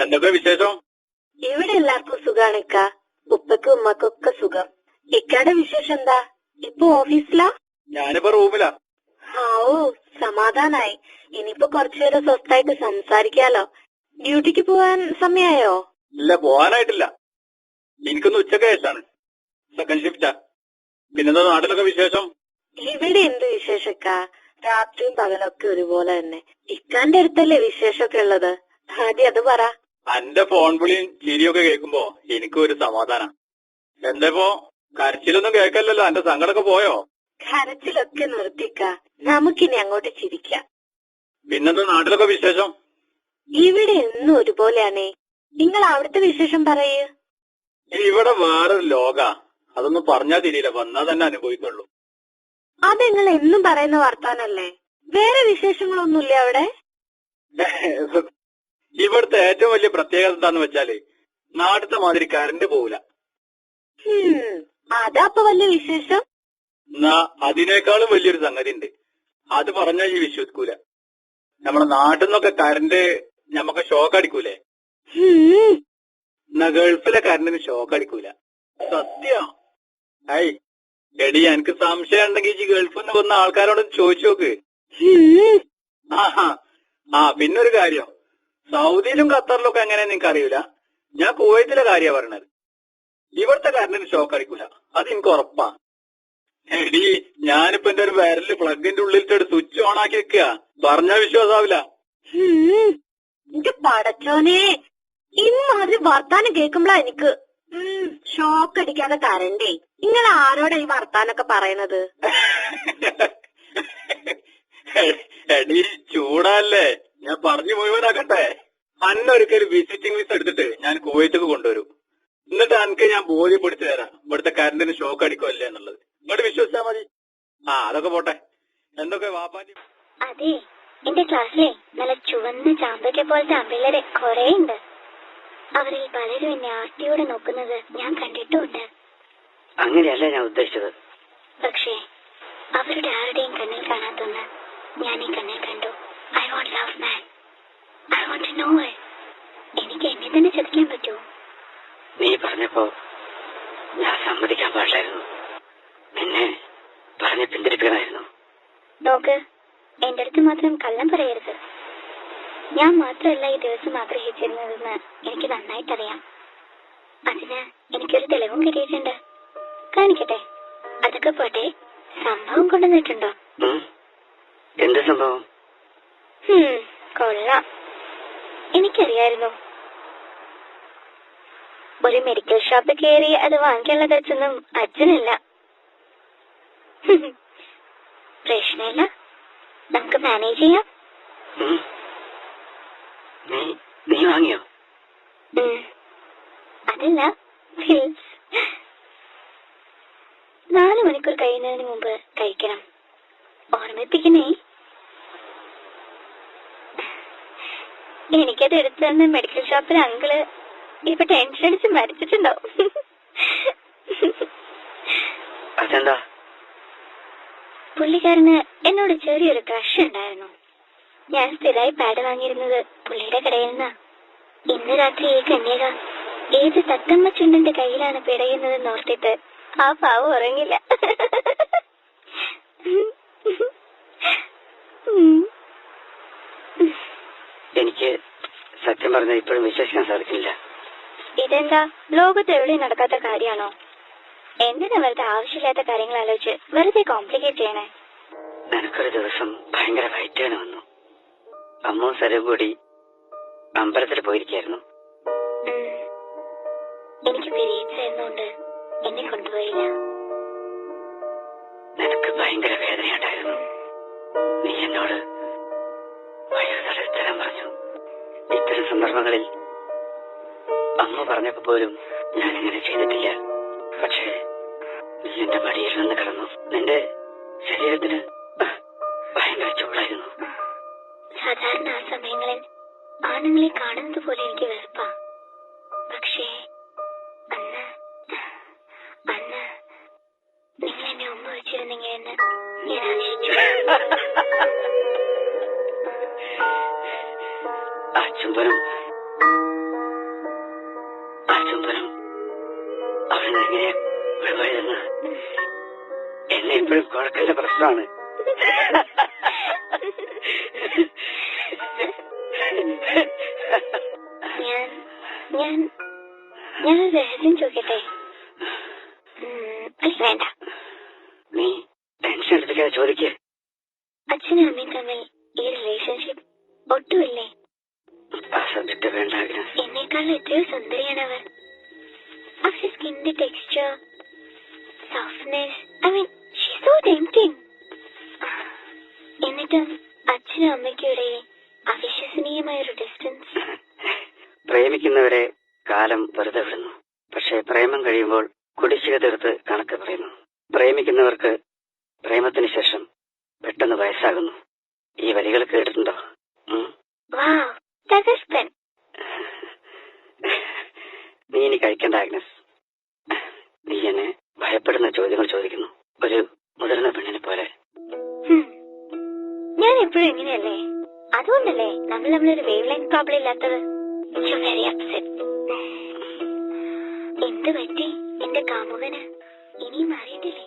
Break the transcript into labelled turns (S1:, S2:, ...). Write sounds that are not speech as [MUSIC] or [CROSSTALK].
S1: എന്തൊക്കെ വിശേഷം?
S2: ഇവിടെ എല്ലാവർക്കും സുഖാണ് ഇക്ക. ഉപ്പക്കും ഉമ്മക്കൊക്കെ സുഖം. ഇക്കയുടെ വിശേഷം എന്താ? ഇപ്പൊ ഓഫീസിലാ?
S1: ഞാനിപ്പോ റൂമിലാ.
S2: ആ ഓ സമാധാനായി. ഇനിയിപ്പോ കുറച്ചുനേരം സ്വസ്ഥായിട്ട് സംസാരിക്കാലോ. ഡ്യൂട്ടിക്ക് പോവാൻ സമയായോ?
S1: ഇല്ല പോവാനായിട്ടില്ല. എനിക്കൊന്ന് ഉച്ചയ്ക്ക് ശേഷാണ്. സെക്കൻഡ് ഷിഫ്റ്റാ പിന്നെന്താ നാട്ടിലൊക്കെ വിശേഷം?
S2: ഇവിടെ എന്ത് വിശേഷക്ക രാത്രിയും പകലൊക്കെ ഒരുപോലെ തന്നെ. ഇക്കാന്റെ അടുത്തല്ലേ വിശേഷമൊക്കെ ഉള്ളത്? ആദ്യം അത് പറ.
S1: അന്റെ ഫോൺ വിളിയും ചിരിയൊക്കെ കേൾക്കുമ്പോ എനിക്കും ഒരു സമാധാനം എന്തപ്പോ? കരച്ചിലൊന്നും കേൾക്കല്ലല്ലോ. എന്റെ സങ്കടമൊക്കെ പോയോ?
S2: കരച്ചിലൊക്കെ നിർത്തിക്ക. നമുക്കിനി അങ്ങോട്ട് ചിരിക്കാം.
S1: പിന്നെന്താ നാട്ടിലൊക്കെ വിശേഷം?
S2: ഇവിടെ എന്നും ഒരുപോലെയാണേ. നിങ്ങൾ അവിടുത്തെ വിശേഷം പറയൂ.
S1: ഇവിടെ വേറൊരു ലോക. അതൊന്നും പറഞ്ഞാ തിരിയില്ല. വന്നാ തന്നെ അനുഭവിക്കുള്ളൂ.
S2: അത് നിങ്ങൾ എന്നും പറയുന്ന വർത്താനല്ലേ? വേറെ വിശേഷങ്ങളൊന്നുമില്ല അവിടെ?
S1: ഇവിടുത്തെ ഏറ്റവും വലിയ പ്രത്യേകത എന്താന്ന് വെച്ചാൽ നാട്ടിലത്തെ മാതിരി കറണ്ട് പോവില്ല
S2: അതാ വലിയ വിശേഷം?
S1: എന്നാ അതിനേക്കാളും വലിയൊരു സംഗതി ഉണ്ട് അത് പറഞ്ഞാൽ ഈ വിശ്വസിക്കൂല. നമ്മളെ നാട്ടിൽ നിന്നൊക്കെ കരണ്ട് ഞമ്മക്ക് ഷോക്ക് അടിക്കൂലേ? എന്നാ ഗൾഫിലെ കരണ്ടിന് ഷോക്ക് അടിക്കൂല. സത്യം. ഐ എടി എനിക്ക് സംശയം ഉണ്ടെങ്കിൽ ഈ ഗൾഫിൽ നിന്ന് വന്ന ആൾക്കാരോട് ചോദിച്ചു നോക്ക്. ആ പിന്നൊരു കാര്യം. സൗദിയിലും ഖത്തറിലും ഒക്കെ എങ്ങനെയാ നിങ്ങൾക്ക് അറിയില്ല ഞാൻ കുവൈത്തിലെ കാര്യമാണ് പറഞ്ഞത് ഇവിടുത്തെ കറണ്ടിന് ഷോക്ക് അടിക്കൂല. അത് എനിക്ക് ഉറപ്പാ എടി ഞാനിപ്പോ എന്റെ ഒരു വിരൽ പ്ലഗിന്റെ ഉള്ളിലിട്ട് സ്വിച്ച് ഓൺ ആക്കി വെക്കുക പറഞ്ഞാ വിശ്വാസാവില്ല.
S2: എന്റെ പടച്ചോനെ. ഇമ്മാതിരി വർത്താനം കേൾക്കുമ്പോഴാ എനിക്ക് ഷോക്ക് അടിക്കാതെ കരണ്ടേ നിങ്ങൾ ആരോടാ ഈ വർത്താനൊക്കെ പറയണത്?
S1: എടി ചൂടല്ലേ? ഞാൻ പറഞ്ഞു മുഴുവനാക്കട്ടെ അന്നൊരിക്കൽ വിസിറ്റിംഗ് വിസ എടുത്തിട്ട് ഞാൻ കുവൈത്തേക്ക് കൊണ്ടുവരും. എന്നിട്ട് അനക്ക് ഞാൻ ബോധ്യപ്പെടുത്തി തരാം. ഇവിടുത്തെ കറണ്ടിന് ഷോക്ക് അടിക്കുമല്ലേ എന്നുള്ളത്. ഇങ്ങോട്ട് വിശ്വസിച്ചാ മതി. ആ അതൊക്കെ പോട്ടെ. എന്തൊക്കെ വാപ്പാന്റെ
S3: അതെ എന്റെ ക്ലാസ്സിലെ നല്ല ചുവന്ന ചാമ്പയ്ക്ക പോലത്തെ ആമ്പിള്ളേരെ കൊറേ ഉണ്ട്. അവരിൽ പലരും എന്നെ ആർത്തിയോടെ നോക്കുന്നത് ഞാൻ കണ്ടിട്ടുമുണ്ട്.
S4: അങ്ങനെയല്ല ഞാൻ ഉദ്ദേശിച്ചത്.
S3: പക്ഷേ അവരുടെ ആരുടെയും കണ്ണിൽ കാണാത്തൊന്ന് ഞാൻ ഈ കണ്ണിൽ കണ്ടു. I want love man I want to know എനിക്ക് എന്നെ തന്നെ ചതിക്കാൻ പറ്റുമോ?
S4: നീ പറഞ്ഞപ്പോ ഞാൻ സമ്മതിക്കാൻ പാടില്ലായിരുന്നു. നിന്നെ പറഞ്ഞ് പിന്തിരിപ്പിക്കണമായിരുന്നു.
S3: നോക്ക് എന്റെ അടുത്ത് മാത്രം കള്ളം പറയരുത്. ഞാൻ മാത്രമല്ല ഈ ദിവസം ആഗ്രഹിച്ചിരുന്നതെന്ന് എനിക്ക് നന്നായിട്ടറിയാം. അതിന് എനിക്കൊരു തെളിവും കിട്ടിയിട്ടുണ്ട്. കാണിക്കട്ടെ? അതൊക്കെ പോട്ടെ. സംഭവം കൊണ്ടുവന്നിട്ടുണ്ടോ?
S4: എന്ത് സംഭവം?
S3: കൊള്ളാം. എനിക്കറിയായിരുന്നു. ഒരു മെഡിക്കൽ ഷോപ്പിൽ കയറി അത് വാങ്ങിക്കാനുള്ള ധരിച്ചൊന്നും അച്ഛനില്ല. [LAUGHS] പ്രശ്നമില്ല. നമുക്ക് മാനേജ് ചെയ്യാം?
S4: നീ വാങ്ങിയോ.
S3: അതല്ല നാലു നാല് മണിക്കൂർ കഴിയുന്നതിന് മുമ്പ് കഴിക്കണം. ഓർമ്മിപ്പിക്കണേ എനിക്കത് എടുത്തു തന്ന മെഡിക്കൽ ഷോപ്പിലെ അങ്കിൾ ഇപ്പൊ ടെൻഷൻ അടിച്ച് മരിച്ചിട്ടുണ്ടാവും
S4: അതെന്താ?
S3: പുള്ളിക്കാരന് എന്നോട് ചെറിയൊരു ക്രഷ് ഉണ്ടായിരുന്നു. ഞാൻ സ്ഥിരമായി പാഡ് വാങ്ങിയിരുന്നത് പുള്ളിയുടെ കടയിൽ നിന്നാ. ഇന്ന് രാത്രി ഈ കന്യക ഏത് തത്തമ്മ ചുണ്ടന്റെ കയ്യിലാണ് പിടയുന്നതെന്ന് ഓർത്തിട്ട് ആ പാവം ഉറങ്ങില്ല ഉം.
S4: എനിക്ക് സത്യം പറഞ്ഞ ഇപ്പോഴും വിശ്വസിക്കാൻ സാധിക്കില്ല
S3: ഇതെന്താ? ലോകത്ത് എവിടെയും നടക്കാത്ത കാര്യമാണോ? എന്തിനാ വെറുതെ ആവശ്യമില്ലാത്ത കാര്യങ്ങൾ ആലോചിച്ച് വെറുതെ കോംപ്ലിക്കേറ്റ് ചെയ്യണേ?
S4: നിനക്കൊരു ദിവസം ഭയങ്കര വയറ്റുവേന വന്നു. അമ്മവും സരവും കൂടി അമ്പലത്തിൽ പോയിരിക്കായിരുന്നു.
S3: എനിക്ക് പീരീഡ്സ് ആയിരുന്നോണ്ട് എന്നെ കൊണ്ടുപോയില്ല.
S4: നിനക്ക് ഭയങ്കര വേദനയുണ്ടായിരുന്നു. നീ എന്നോട് ഇത്തരം സന്ദർഭങ്ങളിൽ അമ്മ പറഞ്ഞപ്പോ പോലും ഞാൻ ഇങ്ങനെ ചെയ്തിട്ടില്ല. പക്ഷേ നീ എന്റെ മടിയിൽ നിന്ന് കിടന്നു. നിന്റെ ശരീരത്തിന് ഭയങ്കര ചൂടായിരുന്നു.
S3: സാധാരണ ആ സമയങ്ങളിൽ ആണുങ്ങളെ കാണുന്നത് പോലെ എനിക്ക് വെറുപ്പാ. പക്ഷേ അന്ന് അന്ന് നിങ്ങൾ എന്നെ ഉമ്മ വെച്ചിരുന്നെങ്കിൽ എന്ന് ഞാൻ ആശിച്ചു
S4: അച്ഛൻ വരും അച്ഛൻ വരും എന്നെ ഇപ്പോഴും കുഴക്കന്റെ പ്രശ്നമാണ്.
S3: ഞാൻ ഞാൻ രഹസ്യം ചോദിക്കട്ടെ? വേണ്ട.
S4: നീ ടെൻഷൻ എടുത്തിട്ട് ചോദിക്കേ.
S3: അച്ഛനും അമ്മയും തമ്മിൽ ഈ റിലേഷൻഷിപ്പ് ഒട്ടുമില്ലേ? എന്നേക്കാളും എത്രയോ സുന്ദരിയാണവർ അവരുടെ സ്കിന്റെ texture softness I mean she so tempting എന്നിട്ടും അച്ഛനും അമ്മയ്ക്കിടെ അവിശ്വസനീയമായ ഒരു ഡിസ്റ്റൻസ്
S4: പ്രേമിക്കുന്നവരെ കാലം വെറുതെ വിടുന്നു. പക്ഷെ പ്രേമം കഴിയുമ്പോൾ കുടിശ്ശിക തീർത്ത് കണക്ക് പറയുന്നു. പ്രേമിക്കുന്നവർക്ക് പ്രേമത്തിന് ശേഷം പെട്ടെന്ന് വയസ്സാകുന്നു. ഈ വരികൾ കേട്ടിട്ടുണ്ടോ? ഉം?
S3: വാവ് ദാറ്റ് ഇസ് പെൻ
S4: നീ ഇനി കഴിക്കണ്ട ആഗ്നസ്. നീ എന്നെ ഭയപ്പെടുന്ന ചോദ്യങ്ങൾ ചോദിക്കുന്നു. ഒരു മുതിർന്ന പെണ്ണിനെ പോലെ.
S3: ഞാൻ എപ്പോഴും ഇങ്ങനെയല്ലേ? അതുകൊണ്ടല്ലേ നമ്മൾ നമ്മളൊരു വേവ് ലൈൻ പ്രോബ്ലം ഇല്ലാത്തത്? വെരി അപ്സെറ്റ് എന്ത് പറ്റി? എന്റെ കാമുകന് ഇനിയും അറിയത്തില്ലേ